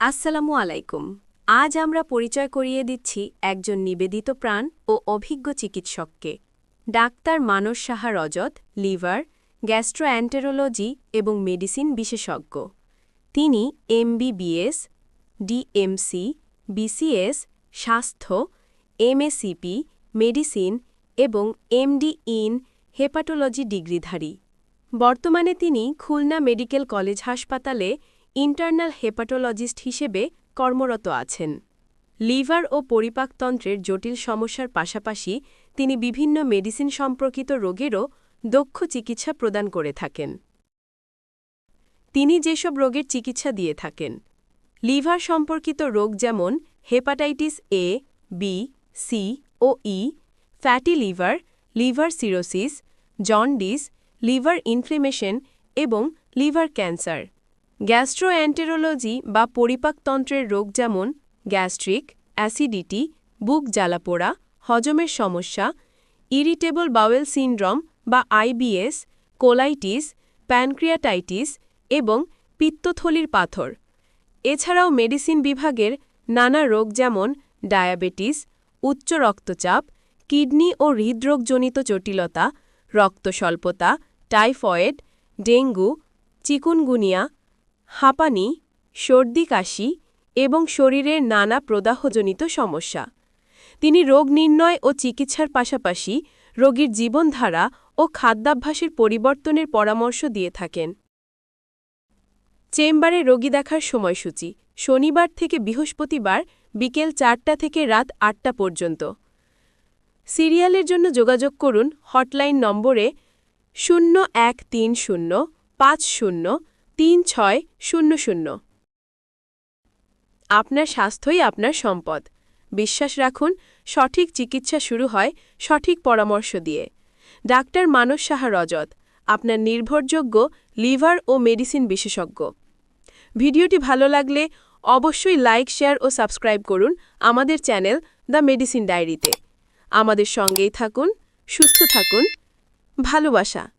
আসসালামু আলাইকুম। আজ আমরা পরিচয় করিয়ে দিচ্ছি একজন নিবেদিত প্রাণ ও অভিজ্ঞ চিকিৎসককে। Doctor Manas Saha Rajat, liver gastroenterology এবং মেডিসিন বিশেষজ্ঞ। তিনি এমবিবিএস, ডিএমসি, বিসিএস, স্বাস্থ্য, এমএসিপি, মেডিসিন এবং এমডি ইন হেপাটোলজি ডিগ্রিধারী। বর্তমানে তিনি খুলনা মেডিকেল কলেজ হাসপাতালে ইন্টারনাল হেপাটোলজিস্ট হিসেবে কর্মরত আছেন। লিভার ও পরিপাকতন্ত্রের জটিল সমস্যার পাশাপাশি তিনি বিভিন্ন মেডিসিন সম্পর্কিত রোগেরও দক্ষ চিকিৎসা প্রদান করে থাকেন। তিনি যেসব রোগের চিকিৎসা দিয়ে থাকেন, লিভার সম্পর্কিত রোগ যেমন hepatitis A, B, C O E, fatty liver liver cirrhosis, jaundice, liver inflammation এবং লিভার ক্যান্সার। গ্যাস্ট্রোঅ্যান্টেরোলজি বা পরিপাকতন্ত্রের রোগ যেমন গ্যাস্ট্রিক, অ্যাসিডিটি, বুক জ্বালাপোড়া, হজমের সমস্যা, ইরিটেবল বাওয়েল সিনড্রম বা আইবিএস, কোলাইটিস, প্যানক্রিয়াটাইটিস এবং পিত্তথলির পাথর। এছাড়াও মেডিসিন বিভাগের নানা রোগ যেমন ডায়াবেটিস, উচ্চ রক্তচাপ, কিডনি ও হৃদরোগজনিত জটিলতা, রক্তস্বল্পতা, টাইফয়েড, ডেঙ্গু, চিকুনগুনিয়া হাঁপানি, সর্দি কাশি এবং শরীরের নানা প্রদাহজনিত সমস্যা। তিনি রোগ নির্ণয় ও চিকিৎসার পাশাপাশি রোগীর জীবনধারা ও খাদ্যাভ্যাসের পরিবর্তনের পরামর্শ দিয়ে থাকেন। চেম্বারে রোগী দেখার সময়সূচি, শনিবার থেকে বৃহস্পতিবার বিকেল চারটা থেকে রাত আটটা পর্যন্ত। সিরিয়ালের জন্য যোগাযোগ করুন হটলাইন নম্বরে শূন্য এক তিন শূন্য পাঁচ শূন্য তিন ছয় শূন্য শূন্য। আপনার স্বাস্থ্যই আপনার সম্পদ। বিশ্বাস রাখুন, সঠিক চিকিৎসা শুরু হয় সঠিক পরামর্শ দিয়ে। ডাক্তার মানস সাহা রজত, আপনার নির্ভরযোগ্য লিভার ও মেডিসিন বিশেষজ্ঞ। ভিডিওটি ভালো লাগলে অবশ্যই লাইক, শেয়ার ও সাবস্ক্রাইব করুন আমাদের চ্যানেল দ্য মেডিসিন ডায়েরিতে। আমাদের সঙ্গেই থাকুন, সুস্থ থাকুন, ভালোবাসা।